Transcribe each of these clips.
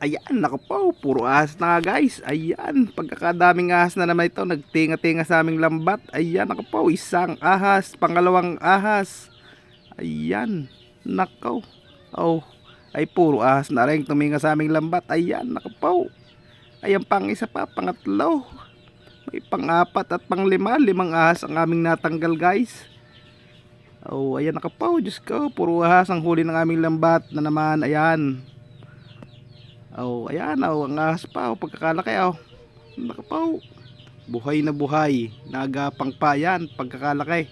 Ayan, naku po, puro ahas na nga guys. Ayan, pagkakadaming ahas na naman ito, nagtinga-tinga sa aming lambat. Ayan, naku po, isang ahas, pangalawang ahas. Ayan, nako. Oh, ay puro ahas na rin tuminga sa aming lambat. Ayan, naku po. Ayan pang isa pa, pangatlo. May pang-apat at pang-lima, limang ahas ang aming natanggal guys. Oh, ayan naku po, Diyos ko, puro ahas ang huli ng aming lambat na naman. Ayan. Oh, ayan oh, ang ahas pa oh, pagkakalaki oh. Naka pa oh. Buhay na buhay. Nagapang pa yan pagkakalaki.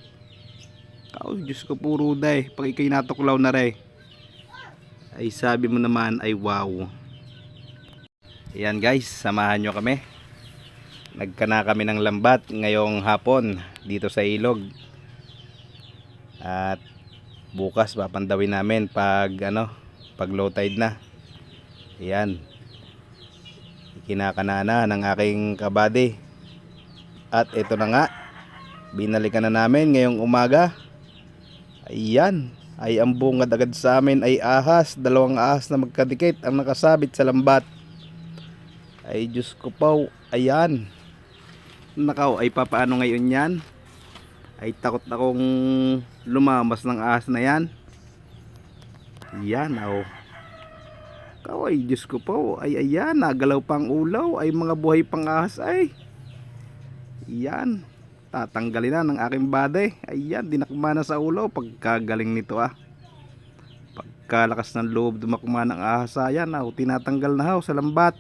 Oh, Diyos ko puro day. Pag ikay natuklaw na re. Ay sabi mo naman ay wow. Ayan guys, samahan nyo kami. Nagkana kami ng lambat ngayong hapon dito sa ilog. At bukas papandawin namin pag ano, pag low tide na. Ayan. Kinakanana ng aking kabady. At ito na nga. Binalikan na namin ngayong umaga. Ayan. Ay ang bungad agad sa amin ay ahas. Dalawang ahas na magkadikit ang nakasabit sa lambat. Ay Diyos ko po. Ayan. Nakaw ay papaano ngayon yan? Ay takot akong lumamas ng ahas na yan. Yan oh. Kaway, Diyos ko po. Ay, ayan, nagalaw pang ulaw. Ay, mga buhay pang ahas ay. Yan. Tatanggalin na ng aking bade. Ayan, dinakma na sa ulaw. Pagkagaling nito ah. Pagkalakas ng loob, dumakma ng ahas. Ayan, ah, tinatanggal na ho sa lambat.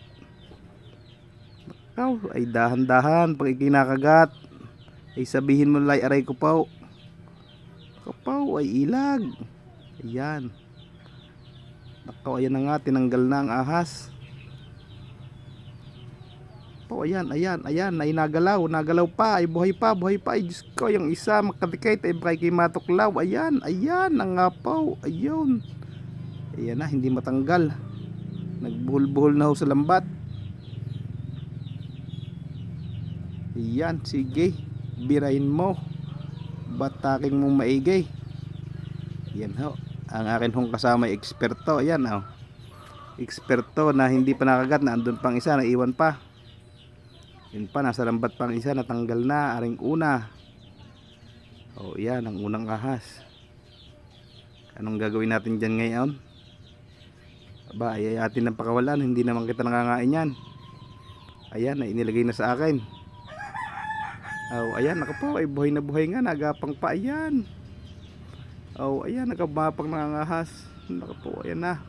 Ikaw, ay dahan-dahan. Pag ikinakagat. Ay sabihin mo lay aray ko po. Kapaw, ay ilag. Ayan. Nako, ayan na nga, tinanggal na ang ahas. Po, ayan, ayan, ayan, ay nagalaw, nagalaw pa, ay buhay pa, buhay pa, ay Diyos ko, yung isa, makadikit, ay baka kay matuklaw, ayan, ayan, ang nga po, ayun. Ayan na, hindi matanggal. Nagbuhol-buhol na ho sa lambat. Ayan, sige, birahin mo. Bataking mo maigay. Yan ho ang akin hong kasama ay eksperto. Ayan oh. Eksperto na hindi pa nakagat na andun pang isa naiwan pa. Yun pa nasa lambat pang isa natanggal na aring una. Oh yan ang unang ahas. Anong gagawin natin dyan ngayon? Aba ay atin ng pakawalan hindi naman kita nangangain yan. Ayan ay inilagay na sa akin. Oh ayan po ay buhay na buhay nga nagapang pa ayan Oh, ayan, nakabapang na ang ahas. Naka po, ayan na.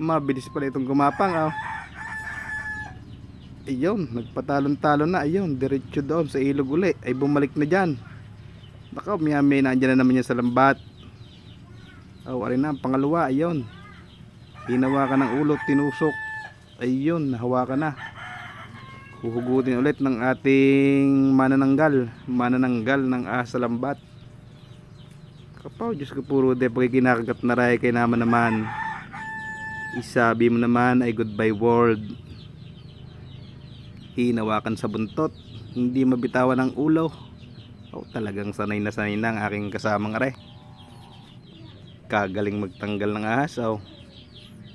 Mabilis pala itong gumapang, oh. Ayun, nagpatalon-talon na, ayun, diretso doon sa ilog uli. Ay bumalik na dyan. Naka, miyami na andyan na naman yan sa lambat. Oh, arin na, ang pangalawa, ayun. Hinawakan ng ulo, tinusok. Ayun, nahawakan na. Huhugutin ulit ng ating manananggal. Manananggal ng ahas sa lambat. Kapaw, Diyos ko puro de pag kinakagat na ray kay naman naman. Isabi mo naman ay goodbye world. Hinawakan sa buntot, hindi mabitawan ang ulo. Oh, talagang sanay na sanay na ang aking kasamang are. Kagaling magtanggal ng ahas, oh.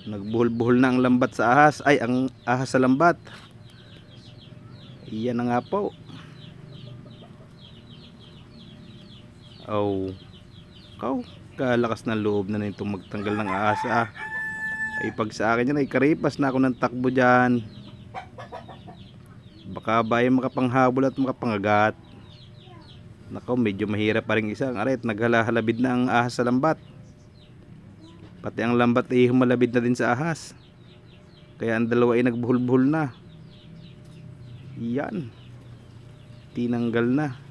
Nagbuhol-buhol na ang lambat sa ahas, ay ang ahas sa lambat. Iyan na nga po. Oh. Ikaw, kalakas ng loob na nito magtanggal ng ahas ah. Ay pag sa akin yan ay karipas na ako ng takbo dyan. Baka ba ay makapanghabol at makapangagat. Nako, medyo mahirap pa rin isa. Aret, naghalahalabid na ang ahas sa lambat. Pati ang lambat ay humalabid na din sa ahas. Kaya ang dalawa ay nagbuhol-buhol na. Yan. Tinanggal na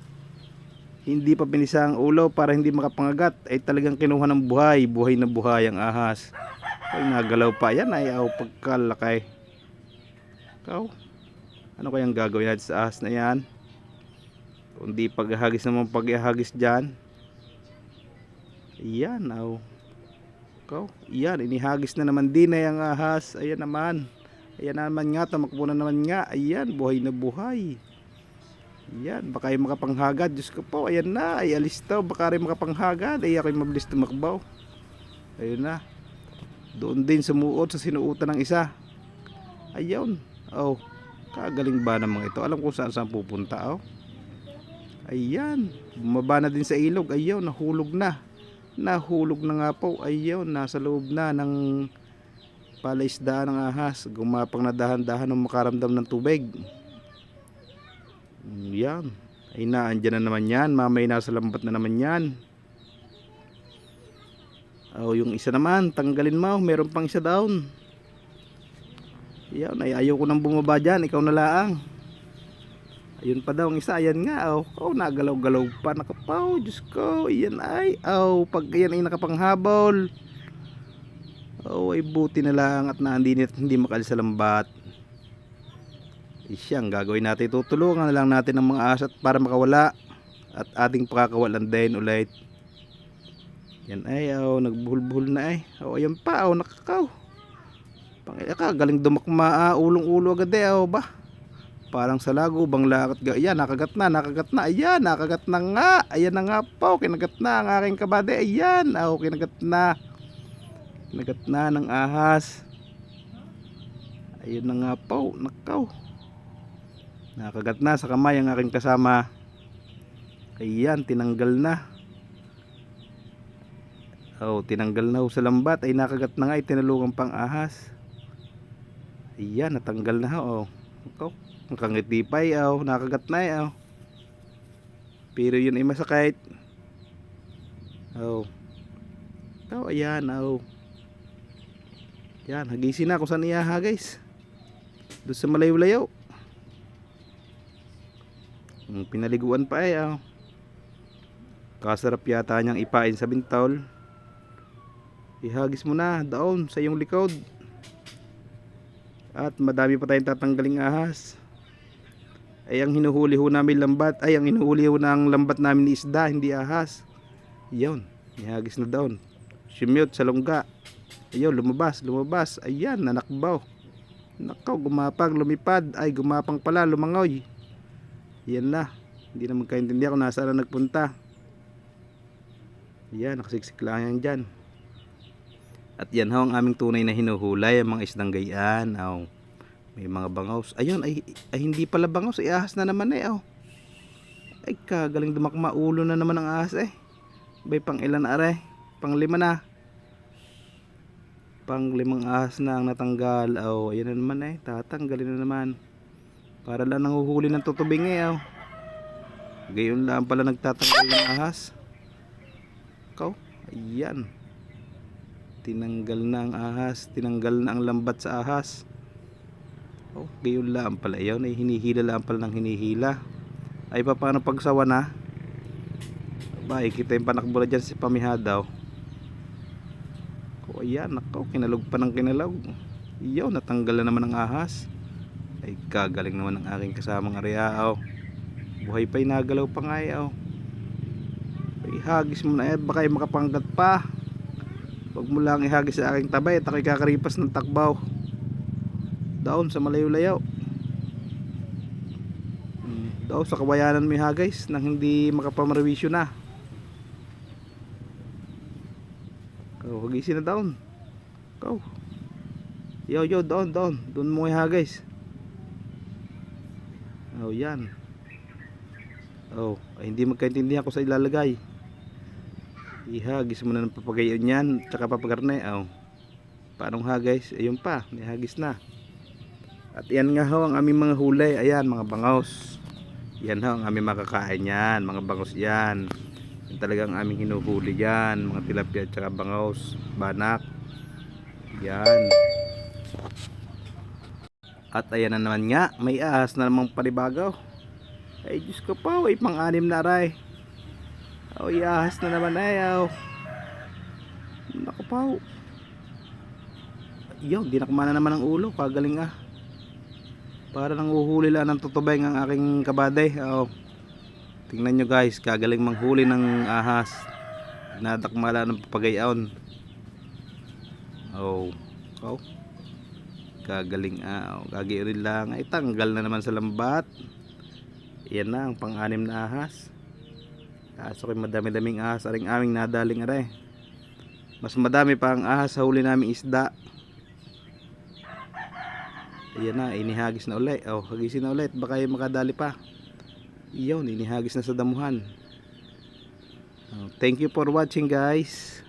hindi pa pinisa ang ulo para hindi makapangagat. Ay talagang kinuha ng buhay. Buhay na buhay ang ahas. Ay nagalaw pa. Yan ay aw pagkalakay ikaw ano kayang gagawin natin sa ahas na yan? Kundi paghahagis naman paghahagis dyan. Yan aw. Ikaw yan inihagis na naman din ay ang ahas. Ayan naman. Ayan naman nga tamakbo na naman nga. Ayan buhay na buhay yan, baka ay makapanghagad. Diyos ko po, ayan na, ay alis daw. Baka rin makapanghagad. Ay ako'y mabilis tumakbaw. Ayun na. Doon din sumuot sa sinuutan ng isa. Ayun. Oh. Kagaling ba namang ito? Alam kung saan saan pupunta oh. Ayan. Bumaba na din sa ilog. Ayun, nahulog na. Nahulog na nga po. Ayun, nasa loob na ng palaisdaan ng ahas. Gumapang na dahan-dahan nung makaramdam ng tubig. Yan. Ay na, andyan na naman yan. Mamay nasa lambat na naman yan. Oh, yung isa naman, tanggalin mo. Meron pang isa down. Yan, ay ayaw ko nang bumaba dyan. Ikaw na laang. Ayun pa daw ang isa. Ayan nga. Oh, oh nagalaw-galaw pa. Nakapaw. Diyos ko. Yan ay. Oh, pag yan ay nakapanghabol. Oh, ay buti na lang at na hindi, hindi makalis sa lambat. Isyang gagawin natin. Tutulungan na lang natin ng mga asat para makawala. At ating pakakawalan din ulit. Yan ay, oh, nagbuhol-buhol na ay. Oh, ayan pa, oh, nakakaw. Pangila ka, galing dumakma, ah, ulong-ulo agad eh, oh, ba? Parang sa lago, bang lakat ga. Ayan, nakagat na, nakagat na. Ayan, nakagat na nga. Ayan na nga po, kinagat na ang aking kabade. Ayan, oh, kinagat na. Kinagat na ng ahas. Ayun na nga po, nakaw. Nakagat na sa kamay ang aking kasama. Ayan, tinanggal na. Oh, tinanggal na ho sa lambat ay nakagat na nga ay tinulungan pang ahas. Ayan, natanggal na ho. Oh. Ikaw, nakangiti pa ay oh, nakagat na ay oh. Pero yun ay masakit. Oh. Oh, ayan oh. Yan, hagisin na kung saan iyaha guys. Doon sa malayo-layo. Pinaliguan pa ay oh. Kasarap yata niyang ipain sa bintol. Ihagis mo na doon sa iyong likod. At madami pa tayong tatanggaling ahas. Ay ang hinuhuli ho namin lambat. Ay ang hinuhuli ho ng lambat namin ni isda, hindi ahas. Iyon, ihagis na doon. Simyot sa lungga. Ayun, lumabas, lumabas. Ayan, nanakbaw. Nakaw, gumapang, lumipad. Ay, gumapang pala, lumangoy. Yan na. Hindi na magkaintindihan kung nasaan na nagpunta. Yan, nakasiksik lang yan dyan. At yan ho ang aming tunay na hinuhulay, ang mga isdang gayaan. Oh, may mga bangaws. Ayun, ay, ay hindi pala bangaws, ay ahas na naman eh. Oh. Ay kagaling dumakma ulo na naman ang ahas eh. Bay pang ilan are? Pang lima na. Pang limang ahas na ang natanggal. Oh, ayan na naman eh. Tatanggalin na naman. Para lang nanguhuli ng tutubing eh. Oh. Gayon lang pala nagtatanggal ng ahas. Ikaw, ayan. Tinanggal na ang ahas tinanggal na ang lambat sa ahas. Oh gayon lang pala yun ay hinihila lang pala ng hinihila. Ay pa paano pagsawa na? Ba kita yung panakbo na dyan si pamihadaw oh. Ayan nakaw kinalog pa ng kinalog. Iyaw natanggal na naman ang ahas ay kagaling naman ng aking kasamang aryao buhay pa'y nagalaw pa nga yaw ihagis mo na eh baka makapanggat pa Huwag mo lang ihagis sa aking tabay at ako'y kakaripas ng takbaw. Doon sa malayo-layo. Doon sa kawayanan mo ihagis nang hindi makapamarawisyo na. Kau, hagisin na doon. Kau. Yo, yo, doon, doon. Doon mo ihagis. Oh, yan. Oh, ay, hindi magkaintindihan ko sa ilalagay. Ihagis mo na ng papagayon yan tsaka papagarne oh. paano hagis ayun pa nihagis na. At yan nga ho ang aming mga hulay ayan mga bangaws yan ho ang aming makakain yan mga bangaws yan. Yan talagang aming hinuhuli yan mga tilapia tsaka bangaws banak. Yan at ayan na naman nga may ahas na namang panibagaw ay Diyos ko pa ay pang anim na aray Oh, yahas na naman ayaw. Naku paw. Yo, di nakumana naman ang ulo. Pagaling ah. Para nang uhuli lang ng tutubeng ang aking kabade. Oh. Tingnan nyo guys, kagaling manghuli ng ahas. Nadakmala ng papagayon. Oh. Oh. Kagaling ah. Oh. Gagirin lang. Ay, tanggal na naman sa lambat. Yan na ang pang-anim na ahas. Kaso kay madami-daming ahas aring aming nadaling are. Mas madami pa ang ahas sa huli naming isda. Ayan na, inihagis na ulit. Oh, hagisin na ulit. Baka yung makadali pa. Iyon, inihagis na sa damuhan. Oh, thank you for watching guys.